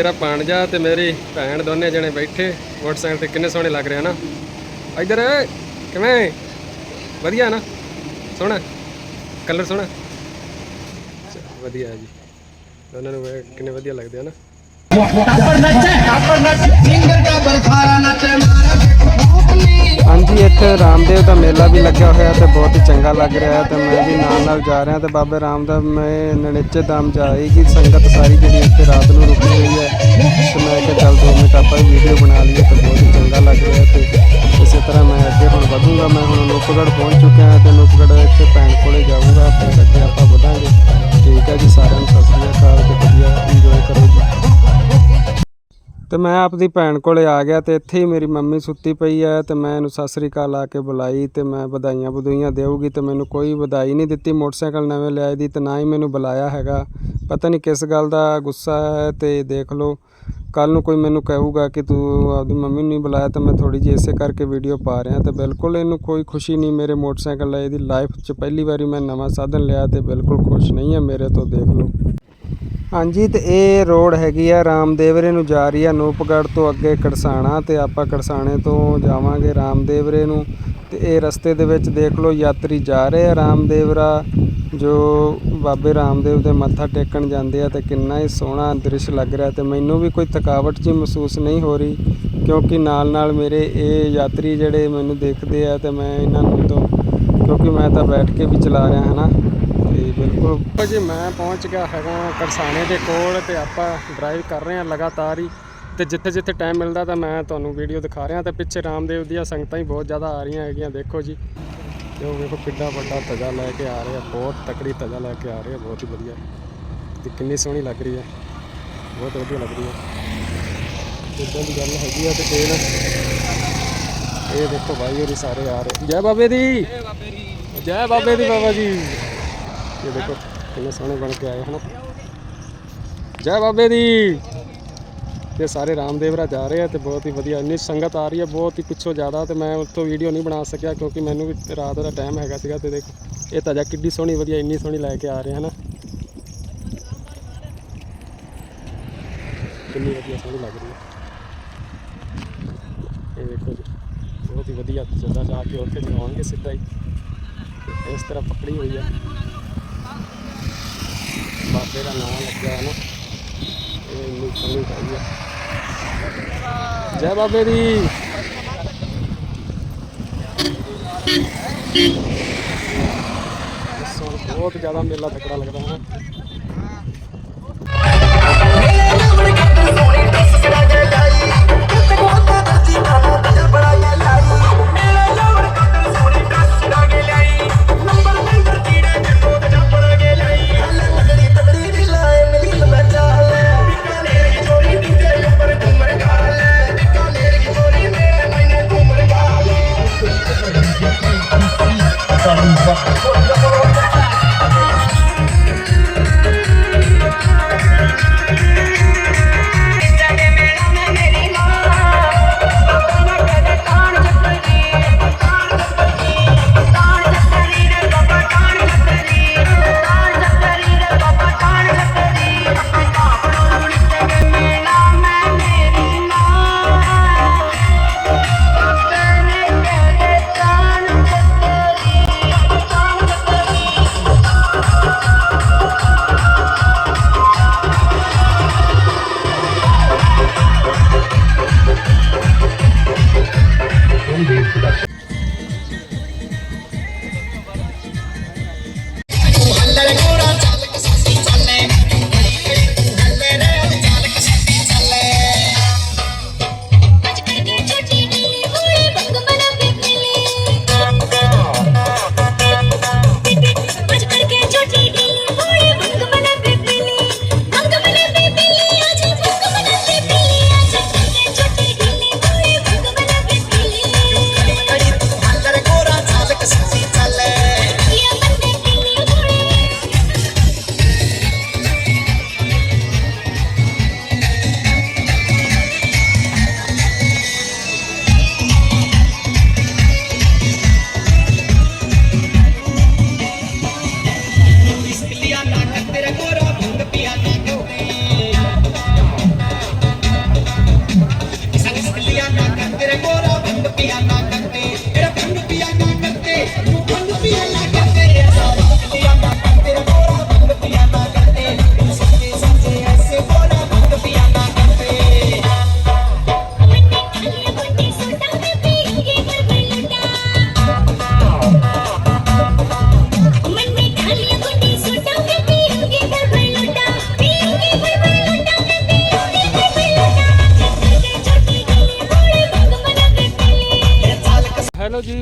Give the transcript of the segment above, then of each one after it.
ਮੇਰਾ ਭਾਣਜਾ ਤੇ ਮੇਰੀ ਭੈਣ ਦੋਨੇ ਜਣੇ ਬੈਠੇ, ਮੋਟਰਸਾਈਕਲ ਤੇ ਕਿੰਨੇ ਸੋਹਣੇ ਲੱਗ ਰਹੇ ਨਾ। ਇੱਧਰ, ਕਿਵੇਂ? ਵਧੀਆ ਨਾ? ਸੋਹਣਾ? ਕਲਰ ਸੋਹਣਾ? ਵਧੀਆ ਜੀ। ਦੋਨਾਂ ਨੂੰ ਕਿੰਨੇ ਵਧੀਆ ਲੱਗਦੇ ਆ ਨਾ। ਹਾਂਜੀ, ਇੱਥੇ ਰਾਮਦੇਵ ਦਾ ਮੇਲਾ ਵੀ ਲੱਗਿਆ ਹੋਇਆ ਤੇ ਬਹੁਤ ਹੀ ਚੰਗਾ ਲੱਗ ਰਿਹਾ ਹੈ ਤੇ ਮੈਂ ਵੀ ਨਾਲ ਨਾਲ ਜਾ ਰਿਹਾ ਤੇ ਬਾਬੇ ਰਾਮਦੇਵ, ਮੈਂ ਨਣਿੱਚੇ ਦਾਮ ਜਾਏਗੀ ਸੰਗਤ ਸਾਰੀ ਜਿਹੜੀ ਇੱਥੇ ਰਾਤ ਨੂੰ ਰੁਕੀ ਹੋਈ ਹੈ। ਤੇ ਮੈਂ ਕਿਹਾ ਚੱਲ ਦੋ ਮਿੰਟ ਆਪਾਂ ਵੀਡੀਓ ਬਣਾ ਲਈਏ ਤੇ ਬਹੁਤ ਹੀ ਚੰਗਾ ਲੱਗ ਰਿਹਾ ਤੇ ਇਸੇ ਤਰ੍ਹਾਂ ਮੈਂ ਅੱਗੇ ਹੁਣ ਵਧੂੰਗਾ, ਮੈਂ ਹੁਣ ਨੂਪਗੜ੍ਹ ਪਹੁੰਚ ਚੁੱਕਿਆ ਹਾਂ ਤੇ ਨੂਪਗੜ੍ਹ ਇੱਥੇ ਭੈਣ ਕੋਲੇ ਜਾਊਂਗਾ ਫਿਰ ਅੱਗੇ ਆਪਾਂ ਵਧਾਂਗੇ। ਤੇ ਮੈਂ ਆਪਦੀ ਭੈਣ ਕੋਲੇ ਆ ਗਿਆ ਤੇ ਇੱਥੇ ਹੀ ਮੇਰੀ ਮੰਮੀ ਸੁੱਤੀ ਪਈ ਹੈ ਤੇ ਮੈਂ ਇਹਨੂੰ ਸਤਿ ਸ੍ਰੀ ਅਕਾਲ ਆ ਕੇ ਬੁਲਾਈ ਤੇ ਮੈਂ ਵਧਾਈਆਂ ਵਧੂਈਆਂ ਦੇਊਗੀ ਤੇ ਮੈਨੂੰ ਕੋਈ ਵਧਾਈ ਨਹੀਂ ਦਿੱਤੀ, ਮੋਟਰਸਾਈਕਲ ਨਵੇਂ ਲਿਆਏ ਦੀ ਤੇ ਨਾ ਹੀ ਮੈਨੂੰ ਬੁਲਾਇਆ ਹੈਗਾ। ਪਤਾ ਨਹੀਂ ਕਿਸ ਗੱਲ ਦਾ ਗੁੱਸਾ ਹੈ ਤੇ ਦੇਖ ਲਓ ਕੱਲ ਨੂੰ ਕੋਈ ਮੈਨੂੰ ਕਹੇਗਾ ਕਿ ਤੂੰ ਆਪਦੀ ਮੰਮੀ ਨੂੰ ਨਹੀਂ ਬੁਲਾਇਆ ਤਾਂ ਮੈਂ ਥੋੜੀ ਜਿਹੀ ਇਸੇ ਕਰਕੇ ਵੀਡੀਓ ਪਾ ਰਿਹਾ ਤੇ ਬਿਲਕੁਲ ਇਹਨੂੰ ਕੋਈ ਖੁਸ਼ੀ ਨਹੀਂ, ਮੇਰੇ ਮੋਟਰਸਾਈਕਲ ਲਏ ਦੀ ਲਾਈਫ 'ਚ ਪਹਿਲੀ ਵਾਰੀ ਮੈਂ ਨਵਾਂ ਸਾਧਨ ਲਿਆ ਤੇ ਬਿਲਕੁਲ ਖੁਸ਼ ਨਹੀਂ ਹੈ ਮੇਰੇ ਤੋਂ, ਦੇਖ ਲਓ। ਹਾਂਜੀ, ਤੇ ਇਹ ਰੋਡ ਹੈਗੀ ਆ ਰਾਮਦੇਵਰੇ ਨੂੰ ਜਾ ਰਹੀ ਆ ਨੂਪਗੜ੍ਹ ਤੋਂ ਅੱਗੇ ਕੜਸਾਣਾ, ਤੇ ਆਪਾਂ ਕੜਸਾਣੇ ਤੋਂ ਜਾਵਾਂਗੇ ਰਾਮਦੇਵਰੇ ਨੂੰ। ਤੇ ਇਹ ਰਸਤੇ ਦੇ ਵਿੱਚ ਦੇਖ ਲਓ ਯਾਤਰੀ ਜਾ ਰਹੇ ਆ ਰਾਮਦੇਵਰਾ ਜੋ ਬਾਬੇ ਰਾਮਦੇਵ ਦੇ ਮੱਥਾ ਟੇਕਣ ਜਾਂਦੇ ਆ, ਤੇ ਕਿੰਨਾ ਹੀ ਸੋਹਣਾ ਦ੍ਰਿਸ਼ ਲੱਗ ਰਿਹਾ। ਤੇ ਮੈਨੂੰ ਵੀ ਕੋਈ ਥਕਾਵਟ ਜੀ ਮਹਿਸੂਸ ਨਹੀਂ ਹੋ ਰਹੀ, ਕਿਉਂਕਿ ਨਾਲ ਨਾਲ ਮੇਰੇ ਇਹ ਯਾਤਰੀ ਜਿਹੜੇ ਮੈਨੂੰ ਦੇਖਦੇ ਆ, ਤੇ ਮੈਂ ਇਹਨਾਂ ਨੂੰ ਤੋਂ, ਕਿਉਂਕਿ ਮੈਂ ਤਾਂ ਬੈਠ ਕੇ ਵੀ ਚਲਾ ਰਿਹਾ ਹਾਂ ਨਾ ਤੇ ਬਿਲਕੁਲ ਜੀ ਮੈਂ ਪਹੁੰਚ ਗਿਆ ਹੈਗਾ ਕਰਸਾਣੇ ਦੇ ਕੋਲ ਤੇ ਆਪਾਂ ਡਰਾਈਵ ਕਰ ਰਹੇ ਹਾਂ ਲਗਾਤਾਰ ਹੀ। ਤੇ ਜਿੱਥੇ ਜਿੱਥੇ ਟਾਈਮ ਮਿਲਦਾ ਤਾਂ ਮੈਂ ਤੁਹਾਨੂੰ ਵੀਡੀਓ ਦਿਖਾ ਰਿਹਾ ਤੇ ਪਿੱਛੇ ਰਾਮਦੇਵ ਦੀਆਂ ਸੰਗਤਾਂ ਹੀ ਬਹੁਤ ਜ਼ਿਆਦਾ ਆ ਰਹੀਆਂ ਹੈਗੀਆਂ ਦੇਖੋ ਜੀ। ਤੇ ਉਹ ਵੇਖੋ ਕਿੱਡਾ ਵੱਡਾ ਤਜਾ ਲੈ ਕੇ ਆ ਰਹੇ ਆ ਬਹੁਤ ਤਕੜੀ ਤਜਾ ਲੈ ਕੇ ਆ ਰਹੇ ਆ ਬਹੁਤ ਹੀ ਵਧੀਆ। ਤੇ ਕਿੰਨੀ ਸੋਹਣੀ ਲੱਗ ਰਹੀ ਹੈ। ਬਹੁਤ ਵਧੀਆ ਲੱਗ ਰਹੀ ਹੈ। ਇਦਾਂ ਦੀ ਗੱਲ ਹੈਗੀ ਆ ਤੇ ਫੇਰ ਇਹ ਦੇਖੋ ਭਾਈ ਹੋਰੀ ਸਾਰੇ ਆ ਰਹੇ। ਜੈ ਬਾਬੇ ਦੀ। ਜੈ ਬਾਬੇ ਦੀ ਬਾਬਾ ਜੀ। ਇਹ ਦੇਖੋ, ਕਿੰਨੇ ਸੋਹਣੇ ਬਣ ਕੇ ਆਏ, ਹਨ? ਜੈ ਬਾਬੇ ਦੀ। ਤੇ ਸਾਰੇ ਰਾਮਦੇਵ ਰਾਮਦੇਵਰਾ ਜਾ ਰਹੇ ਆ ਤੇ ਬਹੁਤ ਹੀ ਵਧੀਆ, ਇੰਨੀ ਸੰਗਤ ਆ ਰਹੀ ਹੈ ਬਹੁਤ ਹੀ ਪਿੱਛੋਂ ਜ਼ਿਆਦਾ ਤੇ ਮੈਂ ਉੱਥੋਂ ਵੀਡੀਓ ਨਹੀਂ ਬਣਾ ਸਕਿਆ ਕਿਉਂਕਿ ਮੈਨੂੰ ਵੀ ਰਾਤ ਦਾ ਟਾਈਮ ਹੈਗਾ ਸੀਗਾ ਤੇ ਦੇਖੋ, ਇਹ ਤਾਜ਼ਾ ਕਿੱਡੀ ਸੋਹਣੀ ਵਧੀਆ, ਇੰਨੀ ਸੋਹਣੀ ਲੈ ਕੇ ਆ ਰਹੇ ਹਨ? ਕਿੰਨੀ ਵਧੀਆ ਸੋਹਣੀ ਲੱਗ ਰਹੀ ਹੈ ਇਹ ਦੇਖੋ ਜੀ, ਬਹੁਤ ਹੀ ਵਧੀਆ ਜਗ੍ਹਾ ਜਾ ਕੇ ਉੱਥੇ ਜਾਵਾਂਗੇ ਸਿੱਧਾ ਹੀ। ਇਸ ਤਰ੍ਹਾਂ ਪਕੜੀ ਹੋਈ ਹੈ ਬਾਬੇ ਦਾ ਨਾਮ ਲੱਗਿਆ ਹੈ ਨਾ। ਇਹ ਇੰਨੀ ਸੋਹਣੀ ਪਾਈ ਹੈ। ਜੈ ਬਾਬੇ ਦੀ। ਬਹੁਤ ਜ਼ਿਆਦਾ ਮੇਲਾ ਤਕੜਾ ਲੱਗਦਾ ਹੈ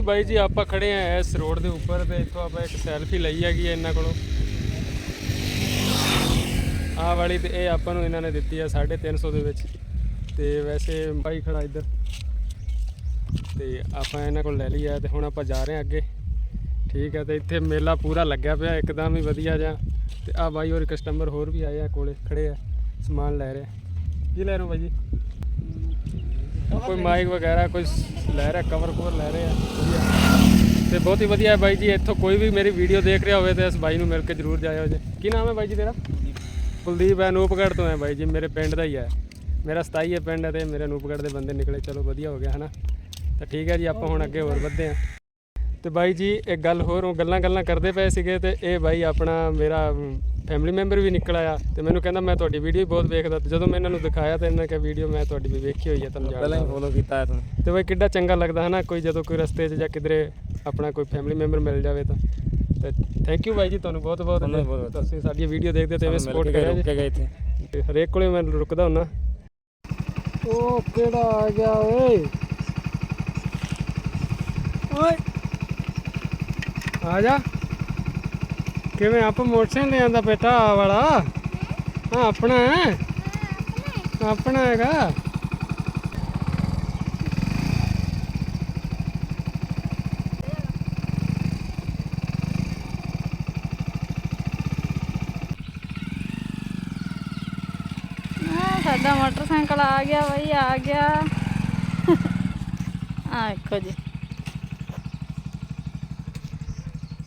ਬਾਈ ਜੀ, ਆਪਾਂ ਖੜੇ ਆ ਇਸ ਰੋਡ ਦੇ ਉੱਪਰ ਤੇ ਇੱਥੋਂ ਆਪਾਂ ਇੱਕ ਸੈਲਫੀ ਲਈ ਹੈਗੀ ਹੈ ਇਹਨਾਂ ਕੋਲੋਂ। ਆਹ ਵਾਲੀ ਤੇ ਇਹ ਆਪਾਂ ਨੂੰ ਇਹਨਾਂ ਨੇ ਦਿੱਤੀ ਹੈ 350 ਦੇ ਵਿੱਚ। ਤੇ ਵੈਸੇ ਬਾਈ ਖੜਾ ਇੱਧਰ। ਤੇ ਆਪਾਂ ਇਹਨਾਂ ਕੋਲ ਲੈ ਲਈ ਆ ਤੇ ਹੁਣ ਆਪਾਂ ਜਾ ਰਹੇ ਹਾਂ ਅੱਗੇ। ਠੀਕ ਹੈ ਤੇ ਇੱਥੇ ਮੇਲਾ ਪੂਰਾ ਲੱਗਿਆ ਪਿਆ, ਇੱਕਦਮ ਹੀ ਵਧੀਆ ਜਿਹਾ। ਤੇ ਆ ਬਾਈ ਹੋਰ ਕਸਟਮਰ ਹੋਰ ਵੀ ਆਏ ਆ ਕੋਲੇ, ਖੜੇ ਆ, ਸਮਾਨ ਲੈ ਰਹੇ ਕੀ ਲੈ ਰਹੇ ਹੋ ਬਾਈ ਜੀ? ਕੋਈ ਮਾਈਕ ਵਗੈਰਾ, ਕੋਈ ਲੈ ਰਿਹਾ ਕਵਰ ਕਵਰ ਲੈ ਰਹੇ। ਆ ਤੇ ਬਹੁਤ ਹੀ ਵਧੀਆ ਹੈ ਬਾਈ ਜੀ, ਇੱਥੋਂ ਕੋਈ ਵੀ ਮੇਰੀ ਵੀਡੀਓ ਦੇਖ ਰਿਹਾ ਹੋਵੇ ਤੇ ਇਸ ਬਾਈ ਨੂੰ ਮਿਲ ਕੇ ਜਰੂਰ ਜਾਇਓ ਜੀ। ਕੀ ਨਾਮ ਹੈ ਬਾਈ ਜੀ ਤੇਰਾ? ਕੁਲਦੀਪ ਹੈ ਅਨੂਪਗੜ੍ਹ ਤੋਂ ਹੈ ਬਾਈ ਜੀ, ਮੇਰੇ ਪਿੰਡ ਦਾ ਹੀ ਹੈ। ਮੇਰਾ 27 ਹੈ ਪਿੰਡ ਹੈ ਤੇ ਮੇਰੇ ਅਨੂਪਗੜ੍ਹ ਦੇ ਬੰਦੇ ਨਿਕਲੇ, ਚਲੋ ਵਧੀਆ ਹੋ ਗਿਆ, ਹਨਾ? ਤਾਂ ਠੀਕ ਹੈ ਜੀ, ਆਪਾਂ ਹੁਣ ਅੱਗੇ ਹੋਰ ਵਧਦੇ ਹਾਂ। ਤੇ ਬਾਈ ਜੀ, ਇੱਕ ਗੱਲ ਹੋਰ, ਉਹ ਗੱਲਾਂ ਗੱਲਾਂ ਕਰਦੇ ਪਏ ਸੀਗੇ ਤੇ ਇਹ ਬਾਈ ਆਪਣਾ ਮੇਰਾ ਫੈਮਿਲੀ ਮੈਂਬਰ ਵੀ ਨਿਕਲ ਆਇਆ ਤੇ ਮੈਨੂੰ ਕਹਿੰਦਾ ਮੈਂ ਤੁਹਾਡੀ ਵੀਡੀਓ ਬਹੁਤ ਵੇਖਦਾ। ਤੇ ਜਦੋਂ ਮੈਂ ਇਹਨਾਂ ਨੂੰ ਦਿਖਾਇਆ ਤੇ ਇਹਨਾਂ ਕਿਹਾ ਵੀਡੀਓ ਮੈਂ ਤੁਹਾਡੀ ਵੀ ਵੇਖੀ ਹੋਈ ਹੈ ਤੁਹਾਨੂੰ ਪਹਿਲਾਂ ਹੀ ਫੋਲੋ ਕੀਤਾ ਹੈ ਤੂੰ ਤੇ ਬਾਈ ਕਿੱਡਾ ਚੰਗਾ ਲੱਗਦਾ ਹੈ ਨਾ ਕੋਈ ਜਦੋਂ ਕੋਈ ਰਸਤੇ 'ਚ ਜਾਂ ਕਿਧਰੇ ਆਪਣਾ ਕੋਈ ਫੈਮਿਲੀ ਮੈਂਬਰ ਮਿਲ ਜਾਵੇ ਤਾਂ। ਤੇ ਥੈਂਕ ਯੂ ਬਾਈ ਜੀ ਤੁਹਾਨੂੰ ਬਹੁਤ ਬਹੁਤ ਤੁਹਾਨੂੰ ਬਹੁਤ ਬਹੁਤ ਤੁਸੀਂ ਸਾਡੀ ਵੀਡੀਓ ਦੇਖਦੇ ਹੋ ਤੇ ਐਵੇਂ ਸਪੋਰਟ ਕਰਿਆ ਜੀ ਕੇ ਗਏ ਇੱਥੇ ਤੇ ਹਰੇਕ ਕੋਲੇ ਮੈਂ ਰੁਕਦਾ ਹੁੰਨਾ। ਉਹ ਕਿਹੜਾ ਆ ਗਿਆ ਓਏ? ਓਏ। ਆ ਜਾ। ਕਿਵੇਂ ਆਪ ਮੋਟਰਸਾਈਕਲ ਲੈ ਆਂਦਾ ਬੇਟਾ ਆਹ ਵਾਲਾ? ਹਾਂ ਆਪਣਾ ਹੈ? ਆਪਣਾ ਹੈਗਾ? ਸਾਡਾ ਮੋਟਰਸਾਈਕਲ ਆ ਗਿਆ ਬਈ ਆ ਗਿਆ। ਆ ਵੇਖੋ ਜੀ।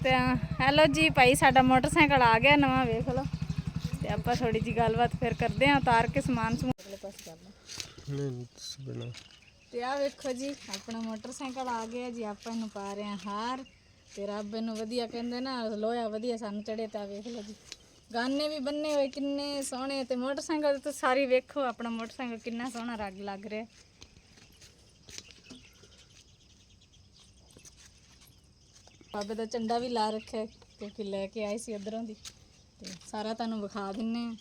ਤੇ ਹੈਲੋ ਜੀ ਭਾਈ ਸਾਡਾ ਮੋਟਰਸਾਈਕਲ ਆ ਗਿਆ ਨਵਾਂ ਵੇਖ ਲਓ। ਤੇ ਆਪਾਂ ਥੋੜੀ ਜੀ ਗੱਲਬਾਤ ਫਿਰ ਕਰਦੇ ਆਂ ਉਤਾਰ ਕੇ ਸਮਾਨ ਸਮੂਨ। ਅਗਲੇ ਪਾਸੇ ਕਰ ਲਓ। ਨਹੀਂ ਸੁਣਾ ਤੇ ਆ ਵੇਖੋ ਜੀ ਆਪਣਾ ਮੋਟਰਸਾਈਕਲ ਆ ਗਿਆ ਜੀ ਆਪਾਂ ਇਹਨੂੰ ਪਾ ਰਹੇ ਹਾਂ ਹਾਰ। ਤੇ ਰੱਬ ਇਹਨੂੰ ਵਧੀਆ ਕਹਿੰਦੇ ਨਾ ਲੋਹਾ ਵਧੀਆ ਸਾਨੂੰ ਚੜੇ ਤਾਂ ਵੇਖ ਲਓ ਜੀ। ਗਾਨੇ ਵੀ ਬੰਨੇ ਹੋਏ ਕਿੰਨੇ ਸੋਹਣੇ ਤੇ ਮੋਟਰਸਾਈਕਲ ਤੇ ਸਾਰੀ ਵੇਖੋ ਆਪਣਾ ਮੋਟਰਸਾਈਕਲ ਕਿੰਨਾ ਸੋਹਣਾ ਰੰਗ ਲੱਗ ਰਿਹਾ। ਬਾਬੇ ਦਾ ਝੰਡਾ ਵੀ ਲਾ ਰੱਖਿਆ ਕਿਉਂਕਿ ਲੈ ਕੇ ਆਏ ਸੀ ਉਧਰੋਂ ਦੀ। ਤੇ ਸਾਰਾ ਤੁਹਾਨੂੰ ਵਿਖਾ ਦਿੰਨੇ ਆ